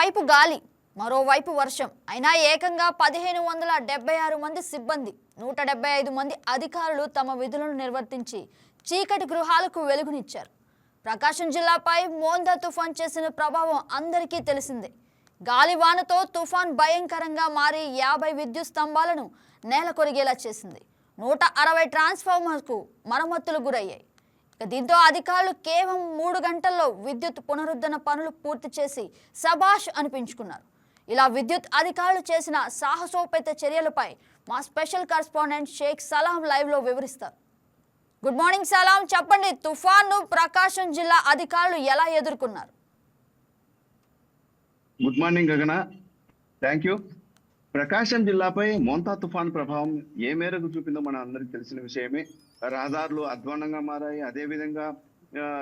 ఓవైపు గాలి మరోవైపు వర్షం. అయినా ఏకంగా పదిహేను వందల డెబ్బై ఆరు మంది సిబ్బంది నూట డెబ్బై ఐదు మంది అధికారులు తమ విధులను నిర్వర్తించి చీకటి గృహాలకు వెలుగునిచ్చారు. ప్రకాశం జిల్లాపై మోందా తుఫాన్ చేసిన ప్రభావం అందరికీ తెలిసిందే. గాలివానతో తుఫాన్ భయంకరంగా మారి యాభై విద్యుత్ స్తంభాలను నేల కొరిగేలా చేసింది. నూట అరవై ట్రాన్స్ఫార్మర్కు మరమ్మతులు గురయ్యాయి. దీంతో అధికారులు కేవలం మూడు గంటల్లో విద్యుత్ పునరుద్ధరణ పనులు పూర్తి చేసి సబాష్ అనిపించుకున్నారు. ఇలా విద్యుత్ అధికారులు చేసిన సాహసోపేత చర్యలపై మా స్పెషల్ కరస్పాండెంట్ షేక్ సలాం లైవ్లో వివరిస్తారు. గుడ్ మార్నింగ్ సలాం చెప్పండి తుఫాన్ను ప్రకాశం జిల్లా అధికారులు ఎలా ఎదుర్కొన్నారు? Good morning Gagana. Thank you. Prakasam జిల్లాపై Montha తుఫాన్ ప్రభావం ఏ మేరకు చూపిందో మన అందరికి తెలిసిన విషయమే. రహదారులు అధ్వానంగా మారాయి. అదేవిధంగా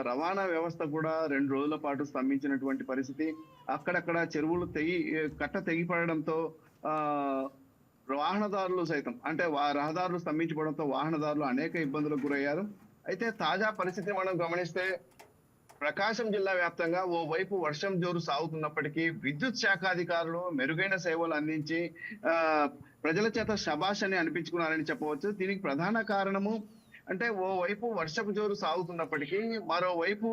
రవాణా వ్యవస్థ కూడా రెండు రోజుల పాటు స్తంభించినటువంటి పరిస్థితి. అక్కడక్కడ చెరువులు తెగి కట్ట తెగిపడడంతో వాహనదారులు సైతం అంటే రహదారులు స్తంభించిపోవడంతో వాహనదారులు అనేక ఇబ్బందులకు గురయ్యారు. అయితే తాజా పరిస్థితి మనం గమనిస్తే ప్రకాశం జిల్లా వ్యాప్తంగా ఓవైపు వర్షం జోరు సాగుతున్నప్పటికీ విద్యుత్ శాఖ అధికారులు మెరుగైన సేవలు అందించి ప్రజల చేత శబాష్ అని అనిపించుకున్నారని చెప్పవచ్చు. దీనికి ప్రధాన కారణము అంటే ఓవైపు వర్షపు జోరు సాగుతున్నప్పటికీ మరోవైపు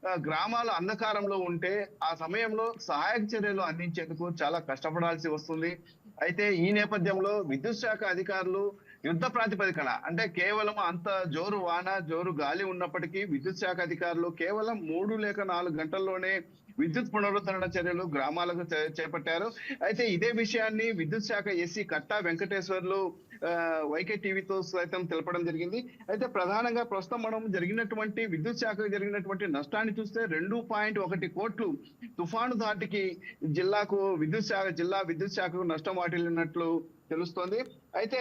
గ్రామాలు గ్రామాల అంధకారంలో ఉంటే ఆ సమయంలో సహాయక చర్యలు అందించేందుకు చాలా కష్టపడాల్సి వస్తుంది. అయితే ఈ నేపథ్యంలో విద్యుత్ శాఖ అధికారులు యుద్ధ ప్రాతిపదికన అంటే కేవలం అంత జోరు వాన జోరు గాలి ఉన్నప్పటికీ విద్యుత్ శాఖ అధికారులు కేవలం మూడు లేక నాలుగు గంటల్లోనే విద్యుత్ పునరుద్ధరణ చర్యలు గ్రామాలకు చేపట్టారు. అయితే ఇదే విషయాన్ని విద్యుత్ శాఖ ఎస్సీ కట్టా వెంకటేశ్వర్లు వైకే టీవీతో సైతం తెలపడం జరిగింది. అయితే ప్రధానంగా ప్రస్తుతం మనం జరిగినటువంటి విద్యుత్ శాఖకు జరిగినటువంటి నష్టాన్ని చూస్తే రెండు పాయింట్ ఒకటి కోట్లు తుఫాను ధాటికి జిల్లాకు విద్యుత్ శాఖ జిల్లా విద్యుత్ శాఖకు నష్టం వాటిల్లినట్లు తెలుస్తోంది. అయితే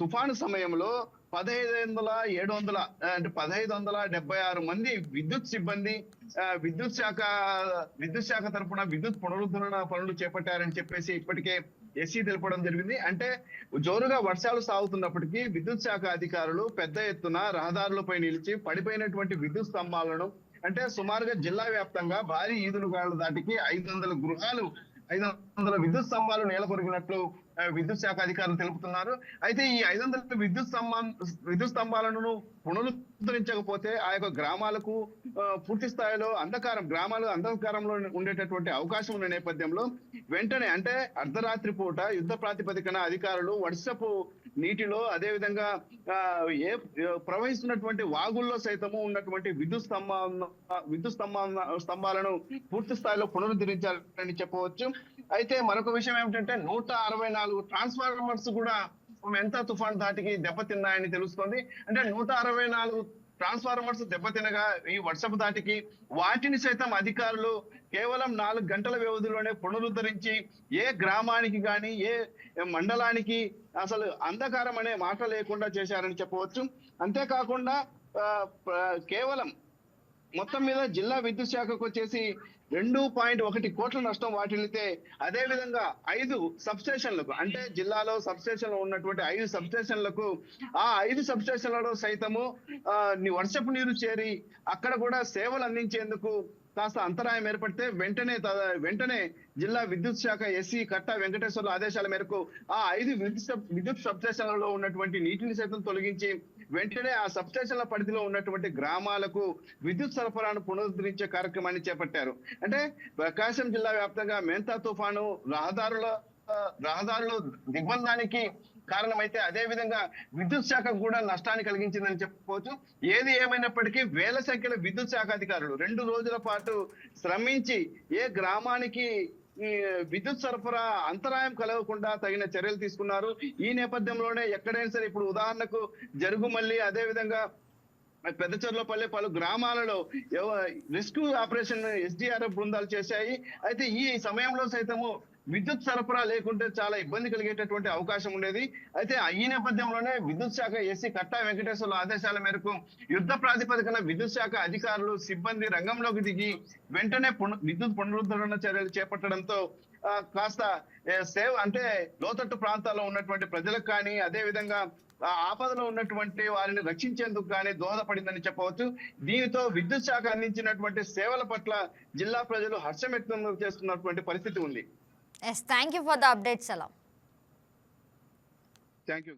తుఫాను సమయంలో పదహైదు వందల ఏడు వందల అంటే పదహైదు వందల డెబ్బై ఆరు మంది విద్యుత్ సిబ్బంది ఆ, విద్యుత్ శాఖ విద్యుత్ శాఖ తరఫున విద్యుత్ పునరుద్ధరణ పనులు చేపట్టారని చెప్పేసి ఇప్పటికే ఎస్సీ తెలపడం జరిగింది. అంటే జోరుగా వర్షాలు సాగుతున్నప్పటికీ విద్యుత్ శాఖ అధికారులు పెద్ద ఎత్తున రహదారులపై నిలిచి పడిపోయినటువంటి విద్యుత్ స్తంభాలను అంటే సుమారుగా జిల్లా వ్యాప్తంగా భారీ ఈదులు ఈదురుగాలు దాటికి ఐదు వందల గృహాలు ఐదు వందల విద్యుత్ స్తంభాలు నేల కొరిగినట్లు విద్యుత్ శాఖ అధికారులు తెలుపుతున్నారు. అయితే ఈ ఐదు వందల విద్యుత్ స్తంభం విద్యుత్ స్తంభాలను పునరుద్ధరించకపోతే ఆ యొక్క గ్రామాలకు పూర్తి స్థాయిలో అంధకారం గ్రామాలు అంధకారంలో ఉండేటటువంటి అవకాశం ఉన్న నేపథ్యంలో వెంటనే అంటే అర్ధరాత్రి పూట యుద్ధ ప్రాతిపదికన అధికారులు వర్షపు నీటిలో అదే విధంగా ఏ ప్రవహిస్తున్నటువంటి వాగుల్లో సైతము ఉన్నటువంటి విద్యుత్ స్తంభ విద్యుత్ స్తంభ స్తంభాలను పూర్తి స్థాయిలో పునరుద్ధరించాలని చెప్పవచ్చు. అయితే మరొక విషయం ఏమిటంటే నూట అరవై నాలుగు ట్రాన్స్ఫార్మర్స్ కూడా ఎంత తుఫాన్ దాటికి దెబ్బతిన్నాయని తెలుస్తుంది. అంటే నూట అరవై నాలుగు ట్రాన్స్ఫార్మర్స్ దెబ్బతినగా ఈ వర్షపు దాటికి వాటిని సైతం అధికారులు కేవలం నాలుగు గంటల వ్యవధిలోనే పునరుద్ధరించి ఏ గ్రామానికి కానీ ఏ మండలానికి అసలు అంధకారం అనే మాట లేకుండా చేశారని చెప్పవచ్చు. అంతేకాకుండా కేవలం మొత్తం మీద జిల్లా విద్యుత్ శాఖకు వచ్చేసి రెండు పాయింట్ ఒకటి కోట్ల నష్టం వాటిల్లితే అదే విధంగా ఐదు సబ్ స్టేషన్లకు అంటే జిల్లాలో సబ్ స్టేషన్ ఉన్నటువంటి ఐదు సబ్ స్టేషన్లకు ఆ ఐదు సబ్ స్టేషన్లలో సైతము వర్షపు నీరు చేరి అక్కడ కూడా సేవలు అందించేందుకు కాస్త అంతరాయం ఏర్పడితే వెంటనే వెంటనే జిల్లా విద్యుత్ శాఖ ఎస్సీ కట్టా వెంకటేశ్వర్ల ఆదేశాల మేరకు ఆ ఐదు విద్యుత్ విద్యుత్ సబ్ స్టేషన్లలో ఉన్నటువంటి నీటిని సైతం తొలగించి వెంటనే ఆ సబ్స్టేషన్ల పరిధిలో ఉన్నటువంటి గ్రామాలకు విద్యుత్ సరఫరాను పునరుద్ధరించే కార్యక్రమాన్ని చేపట్టారు. అంటే ప్రకాశం జిల్లా వ్యాప్తంగా మెంతా తుఫాను రహదారుల రహదారుల దిగ్బంధానికి కారణమైతే అదే విధంగా విద్యుత్ శాఖ కూడా నష్టాన్ని కలిగించిందని చెప్పుకోవచ్చు ఏది ఏమైనప్పటికీ వేల సంఖ్యలో విద్యుత్ శాఖ అధికారులు రెండు రోజుల పాటు శ్రమించి ఏ గ్రామానికి విద్యుత్ సరఫరా అంతరాయం కలగకుండా తగిన చర్యలు తీసుకున్నారు. ఈ నేపథ్యంలోనే ఎక్కడైనా సరే ఇప్పుడు ఉదాహరణకు జరుగుమల్లి అదే విధంగా పెద్ద చెర్లపల్లి పలు గ్రామాలలో రెస్క్యూ ఆపరేషన్ ఎస్డిఆర్ఎఫ్ బృందాలు చేశాయి. అయితే ఈ సమయంలో సైతము విద్యుత్ సరఫరా లేకుంటే చాలా ఇబ్బంది కలిగేటటువంటి అవకాశం ఉండేది. అయితే ఈ నేపథ్యంలోనే విద్యుత్ శాఖ ఎస్సీ కట్టా వెంకటేశ్వర్ల ఆదేశాల మేరకు యుద్ధ ప్రాతిపదికన విద్యుత్ శాఖ అధికారులు సిబ్బంది రంగంలోకి దిగి వెంటనే విద్యుత్ పునరుద్ధరణ చర్యలు చేపట్టడంతో కాస్త సేవ్ అంటే లోతట్టు ప్రాంతాల్లో ఉన్నటువంటి ప్రజలకు కానీ అదే విధంగా ఆపదలో ఉన్నటువంటి వారిని రక్షించేందుకు కానీ దోహదపడిందని చెప్పవచ్చు. దీనితో విద్యుత్ శాఖ అందించినటువంటి సేవల పట్ల జిల్లా ప్రజలు హర్షం వ్యక్తం చేస్తున్నటువంటి పరిస్థితి ఉంది. Thank you for the updates అలా థ్యాంక్ యూ